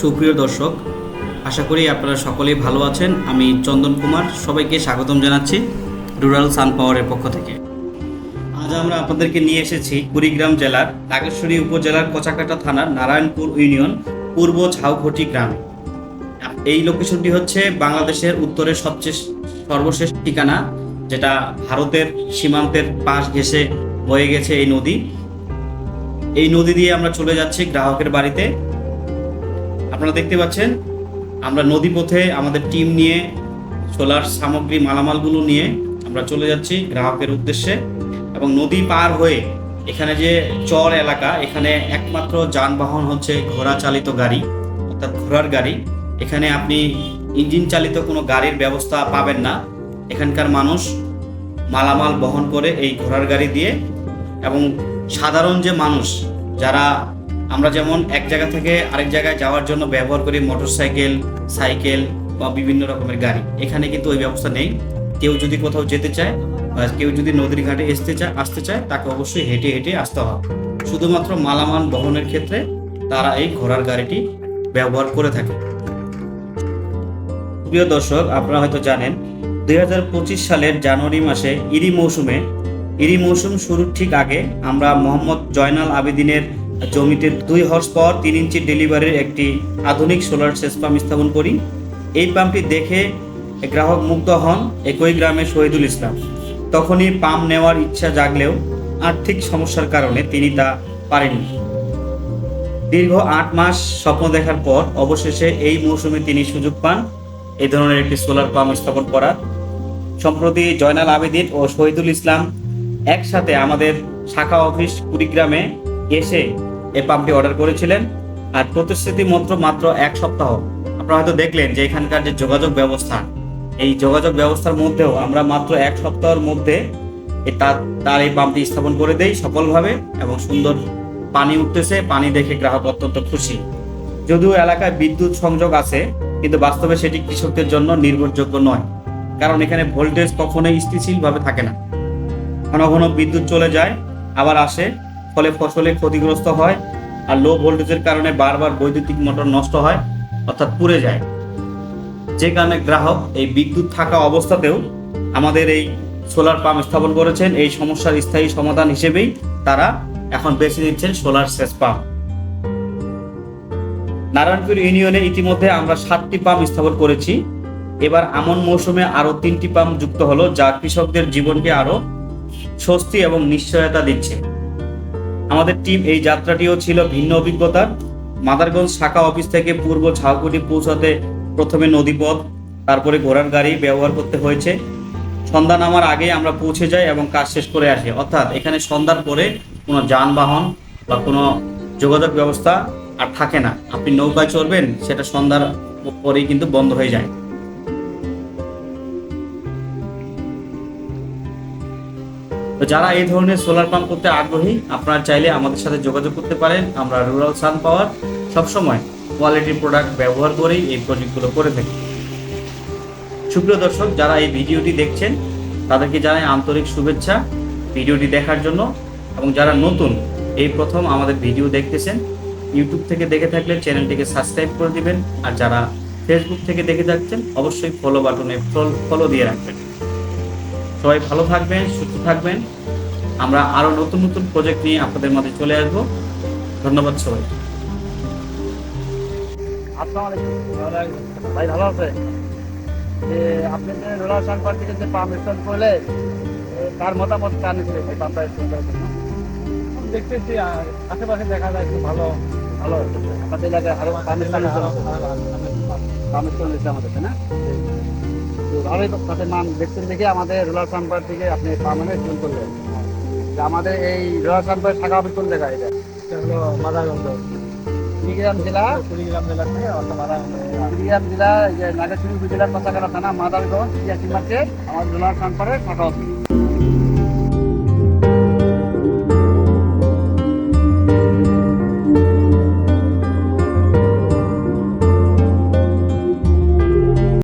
সুপ্রিয় দর্শক, আশা করি আপনারা সকলেই ভালো আছেন। আমি চন্দন কুমার, সবাইকে স্বাগতম জানাচ্ছি রুরাল সান পাওয়ারের পক্ষ থেকে। আজ আমরা আপনাদেরকে নিয়ে এসেছি কুড়িগ্রাম জেলার নাগেশ্বরী উপজেলার কচাকাটা থানার নারায়ণপুর ইউনিয়ন, পূর্ব ঝাউঘটি গ্রামে। এই লোকেশনটি হচ্ছে বাংলাদেশের উত্তরের সবচেয়ে সর্বশেষ ঠিকানা, যেটা ভারতের সীমান্তের পাশ ঘেঁষে বয়ে গেছে এই নদী। এই নদী দিয়ে আমরা চলে যাচ্ছি গ্রাহকের বাড়িতে। আপনারা দেখতে পাচ্ছেন, আমরা নদী পথে আমাদের টিম নিয়ে সোলার সামগ্রী মালামালগুলো নিয়ে আমরা চলে যাচ্ছি গ্রাহকের উদ্দেশ্যে এবং নদী পার হয়ে এখানে যে চর এলাকা, এখানে একমাত্র যানবাহন হচ্ছে ঘোড়া চালিত গাড়ি, অর্থাৎ ঘোড়ার গাড়ি। এখানে আপনি ইঞ্জিন চালিত কোনো গাড়ির ব্যবস্থা পাবেন না। এখানকার মানুষ মালামাল বহন করে এই ঘোড়ার গাড়ি দিয়ে এবং সাধারণ যে মানুষ যারা আমরা যেমন এক জায়গা থেকে আরেক জায়গায় যাওয়ার জন্য ব্যবহার করি মোটরসাইকেল, সাইকেল সাইকেল বা বিভিন্ন রকমের গাড়ি। এখানে কিন্তু ওই ব্যবস্থা নেই। কেউ যদি কোথাও যেতে চায় বা কেউ যদি নদীর ঘাটে আসতে চায় আসতে চায়, তাকে অবশ্যই হেঁটে হেঁটে আসতে হবে। শুধুমাত্র মালামাল বহনের ক্ষেত্রে তারা এই ঘোড়ার গাড়িটি ব্যবহার করে থাকে। প্রিয় দর্শক, আপনারা হয়তো জানেন দু হাজার পঁচিশ সালের জানুয়ারি মাসে ইরি মৌসুমে, ইরি মৌসুম শুরুর ঠিক আগে আমরা মোহাম্মদ জয়নাল আবেদিনের জমিতে দুই হর্স পাওয়ার তিন ইঞ্চি ডেলিভারির একটি আধুনিক সোলার সেচ পাম্প স্থাপন করি। এই পাম্পটি দেখে গ্রাহক মুগ্ধ হন, একই গ্রামে শহীদুল ইসলাম। তখনই পাম্প নেওয়ার ইচ্ছা জাগলেও আর্থিক সমস্যার কারণে তিনি তা পারেননি। দীর্ঘ আট মাস স্বপ্ন দেখার পর অবশেষে এই মৌসুমে তিনি সুযোগ পান এই ধরনের একটি সোলার পাম্প স্থাপন করার। সম্প্রতি জয়নাল আবেদিন ও শহীদুল ইসলাম একসাথে আমাদের শাখা অফিস কুড়িগ্রামে এসে এই পাম্পটি অর্ডার করেছিলেন। আর প্রতিশ্রুতি মাত্র মাত্র এক সপ্তাহ। আপনারা হয়তো দেখলেন যে এখানকার যে যোগাযোগ ব্যবস্থা, এই যোগাযোগ ব্যবস্থার মধ্যেও আমরা মাত্র এক সপ্তাহের মধ্যে তার তার এই পাম্পটি স্থাপন করে দেই সফলভাবে এবং সুন্দর পানি উঠতেছে, পানি দেখে গ্রাহক অত্যন্ত খুশি। যদিও এলাকায় বিদ্যুৎ সংযোগ আছে, কিন্তু বাস্তবে সেটি কৃষকদের জন্য নির্ভরযোগ্য নয়, কারণ এখানে ভোল্টেজ কখনোই স্থিতিশীলভাবে থাকে না। ঘন ঘন বিদ্যুৎ চলে যায়, আবার আসে ফলে ফসলে ক্ষতিগ্রস্ত হয় আর লো ভোল্টেজের কারণে বারবার বৈদ্যুতিক মোটর নষ্ট হয়, অর্থাৎ পুড়ে যায়। যে কারণে গ্রাহক এই বিদ্যুৎ থাকা অবস্থাতেও আমাদের এই সোলার পাম্প স্থাপন করেছেন। এই সমস্যার স্থায়ী সমাধান হিসেবেই তারা এখন বেছে নিচ্ছেন সোলার সেচ পাম্প নারায়ণপুর ইউনিয়নে ইতিমধ্যে আমরা সাতটি পাম্প স্থাপন করেছি। এবার আমন মৌসুমে আরও তিনটি পাম্প যুক্ত হলো, যা কৃষকদের জীবনকে আরও স্বস্তি এবং নিশ্চয়তা দিচ্ছে। আমাদের টিম এই যাত্রাটিও ছিল ভিন্ন অভিজ্ঞতার মাদারগঞ্জ শাখা অফিস থেকে পূর্ব ঝাউকুটি পৌঁছাতে প্রথমে নদীপথ, তারপরে ঘোড়ার গাড়ি ব্যবহার করতে হয়েছে। সন্ধ্যা নামার আগে আমরা পৌঁছে যাই এবং কাজ শেষ করে আসি। অর্থাৎ এখানে সন্ধ্যার পরে কোনো যানবাহন বা কোনো যোগাযোগ ব্যবস্থা আর থাকে না। আপনি নৌকায় চড়বেন, সেটা সন্ধ্যার পরেই কিন্তু বন্ধ হয়ে যায়। তো যারা এই ধরনের সোলার পাম্প করতে আগ্রহী, আপনারা চাইলে আমাদের সাথে যোগাযোগ করতে পারেন। আমরা রুরাল সান পাওয়ার সবসময় কোয়ালিটি প্রোডাক্ট ব্যবহার করেই এই প্রজেক্টগুলো করে থাকি। সুপ্রিয় দর্শক, যারা এই ভিডিওটি দেখছেন, তাদেরকে জানাই আন্তরিক শুভেচ্ছা ভিডিওটি দেখার জন্য। এবং যারা নতুন, এই প্রথম আমাদের ভিডিও দেখতেছেন, ইউটিউব থেকে দেখে থাকলে চ্যানেলটিকে সাবস্ক্রাইব করে দিবেন। আর যারা ফেসবুক থেকে দেখে থাকছেন, অবশ্যই ফলো বাটনে ফলো দিয়ে রাখবেন। সবাই ভালো থাকবেন সুস্থ থাকবেন। আমরা আরও নতুন নতুন প্রজেক্ট নিয়ে আপনাদের মাঝে চলে আসব। ধন্যবাদ সবাই। আসসালামু আলাইকুম। ভাই ভালো আছে যে আপনি যে রোলার সাংপার থেকে যে পাম্প ইনস্টল করলে তার মতামত কার নিচ্ছে এই পাম্পটা করার জন্য? দেখতেছি আশেপাশে দেখা যায় খুব ভালো ভালো আমাদের এলাকায় আরও পাম্প ইনস্টল নিচ্ছে আমাদের তাই না? তো ভালোই তাদের মান দেখছেন দেখে আমাদের রোলার সাংপার থেকে আপনি পার্মানেন্ট ইনস্টল করলেন। যে আমাদের এই রোলার সাংপার শাখা অফিস কোন জায়গায় এটা? এটা হলো মাদারগঞ্জ। কুড়িগ্রাম জেলা? কুড়িগ্রাম জেলা থেকে কুড়িগ্রাম জেলা যে নাগেশ্বরী উপজেলার পতাকাটা থানা মাদারগঞ্জ ইয়াসি মার্কেট আমার রোলার সাংপারের শাখা অফিস।